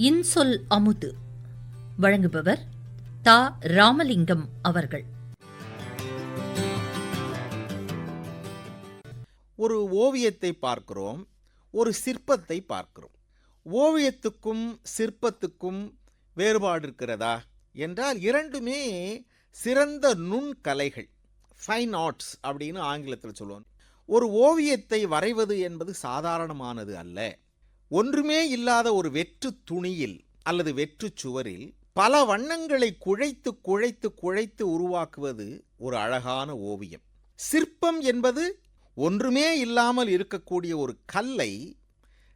இன்சொல் அமுது. வழங்குபவர் தா. ராமலிங்கம் அவர்கள். ஒரு ஓவியத்தை பார்க்கிறோம் ஒரு சிற்பத்தை பார்க்கிறோம். ஓவியத்துக்கும் சிற்பத்துக்கும் வேறுபாடு இருக்கிறதா? என்றால் இரண்டுமே சிறந்த நுண்கலைகள் ஃபைன் ஆர்ட்ஸ் அப்படின்னு ஆங்கிலத்தில் சொல்லுவோம் ஒரு ஓவியத்தை வரைவது என்பது சாதாரணமானது அல்ல. ஒன்றுமே இல்லாத ஒரு வெற்று துணியில் அல்லது வெற்று சுவரில் பல வண்ணங்களை குழைத்து குழைத்து குழைத்து உருவாக்குவது ஒரு அழகான ஓவியம். சிற்பம் என்பது ஒன்றுமே இல்லாமல் இருக்கக்கூடிய ஒரு கல்லை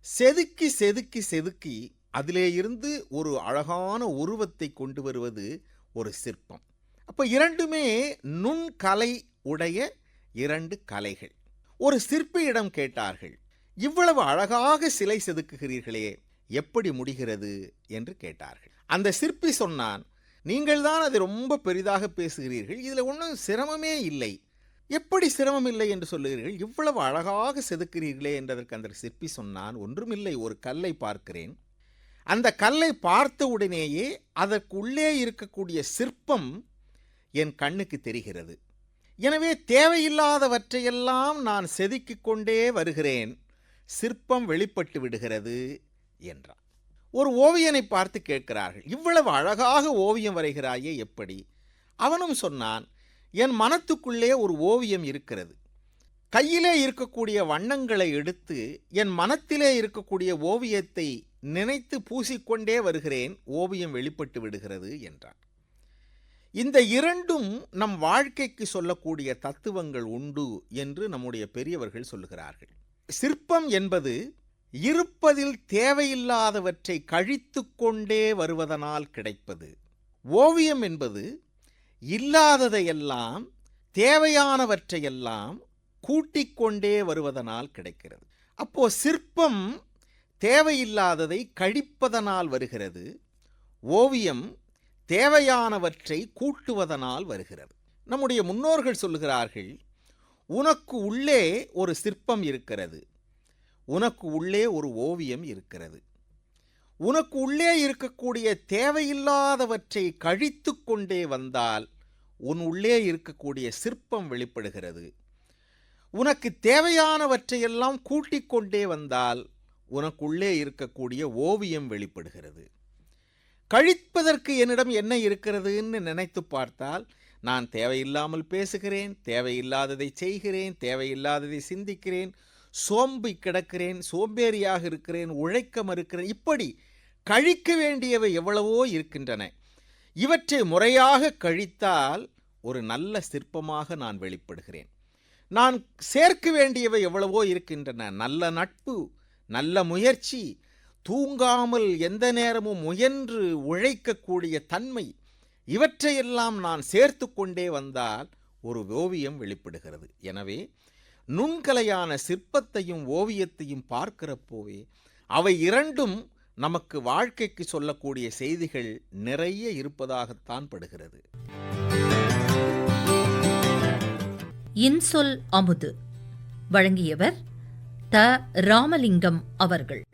செதுக்கி செதுக்கி செதுக்கி அதிலே இருந்து ஒரு அழகான உருவத்தை கொண்டு வருவது ஒரு சிற்பம். அப்போ இரண்டுமே நுண்கலை உடைய இரண்டு கலைகள். ஒரு சிற்பியிடம் கேட்டார்கள் இவ்வளவு அழகாக சிலை செதுக்குகிறீர்களே எப்படி முடிகிறது? என்று கேட்டார்கள். அந்த சிற்பி சொன்னான் நீங்கள்தான் அதை ரொம்ப பெரிதாக பேசுகிறீர்கள் இதில் ஒன்றும் சிரமமே இல்லை. எப்படி சிரமம் இல்லை? என்று சொல்லுகிறீர்கள். இவ்வளவு அழகாக செதுக்கிறீர்களே என்றதற்கு அந்த சிற்பி சொன்னான். ஒன்றுமில்லை ஒரு கல்லை பார்க்கிறேன். அந்த கல்லை பார்த்த உடனேயே அதற்குள்ளே இருக்கக்கூடிய சிற்பம் என் கண்ணுக்கு தெரிகிறது. எனவே தேவையில்லாதவற்றையெல்லாம் நான் செதுக்கிக் கொண்டே வருகிறேன். சிற்பம் வெளிப்பட்டு விடுகிறது என்றான். ஒரு ஓவியனை பார்த்து கேட்கிறார்கள் இவ்வளவு அழகாக ஓவியம் வரைகிறாயே எப்படி? அவனும் சொன்னான் என் மனத்துக்குள்ளே ஒரு ஓவியம் இருக்கிறது. கையிலே இருக்கக்கூடிய வண்ணங்களை எடுத்து என் மனத்திலே இருக்கக்கூடிய ஓவியத்தை நினைத்து பூசிக்கொண்டே வருகிறேன் ஓவியம் வெளிப்பட்டு விடுகிறது என்றான். இந்த இரண்டும் நம் வாழ்க்கைக்கு சொல்லக்கூடிய தத்துவங்கள் உண்டு என்று நம்முடைய பெரியவர்கள் சொல்லுகிறார்கள். சிற்பம் என்பது இருப்பதில் தேவையில்லாதவற்றை கழித்து கொண்டே வருவதனால் கிடைப்பது. ஓவியம் என்பது இல்லாததையெல்லாம் தேவையானவற்றையெல்லாம் கூட்டிக் கொண்டே வருவதனால் கிடைக்கிறது. அப்போ சிற்பம் தேவையில்லாததை கழிப்பதனால் வருகிறது. ஓவியம் தேவையானவற்றை கூட்டுவதனால் வருகிறது. நம்முடைய முன்னோர்கள் சொல்லுகிறார்கள் உனக்கு உள்ளே ஒரு சிற்பம் இருக்கிறது. உனக்கு உள்ளே ஒரு ஓவியம் இருக்கிறது. உனக்கு உள்ளே இருக்கக்கூடிய தேவையில்லாதவற்றை கழித்து கொண்டே வந்தால் உன் உள்ளே இருக்கக்கூடிய சிற்பம் வெளிப்படுகிறது. உனக்கு தேவையானவற்றையெல்லாம் கூட்டிக் கொண்டே வந்தால் உனக்குள்ளே இருக்கக்கூடிய ஓவியம் வெளிப்படுகிறது. கழிப்பதற்கு என்னிடம் என்ன இருக்கிறதுன்னு நினைத்து பார்த்தால் நான் தேவையில்லாமல் பேசுகிறேன் தேவையில்லாததை செய்கிறேன் தேவையில்லாததை சிந்திக்கிறேன் சோம்பி கிடக்கிறேன் சோம்பேறியாக இருக்கிறேன் உழைக்க மறுக்கிறேன் இப்படி கழிக்க வேண்டியவை எவ்வளவோ இருக்கின்றன. இவற்றை முறையாக கழித்தால் ஒரு நல்ல சிற்பமாக நான் வெளிப்படுகிறேன். நான் சேர்க்க வேண்டியவை எவ்வளவோ இருக்கின்றன. நல்ல நட்பு நல்ல முயற்சி தூங்காமல் எந்த நேரமும் முயன்று உழைக்கக்கூடிய தன்மை இவற்றையெல்லாம் நான் சேர்த்து கொண்டே வந்தால் ஒரு ஓவியம் வெளிப்படுகிறது. எனவே நுண்கலையான சிற்பத்தையும் ஓவியத்தையும் பார்க்கிறப்போவே அவை இரண்டும் நமக்கு வாழ்க்கைக்கு சொல்லக்கூடிய செய்திகள் நிறைய இருப்பதாகத்தான் படுகிறது. இன்சொல் அமுது. வழங்கியவர் த. ராமலிங்கம் அவர்கள்.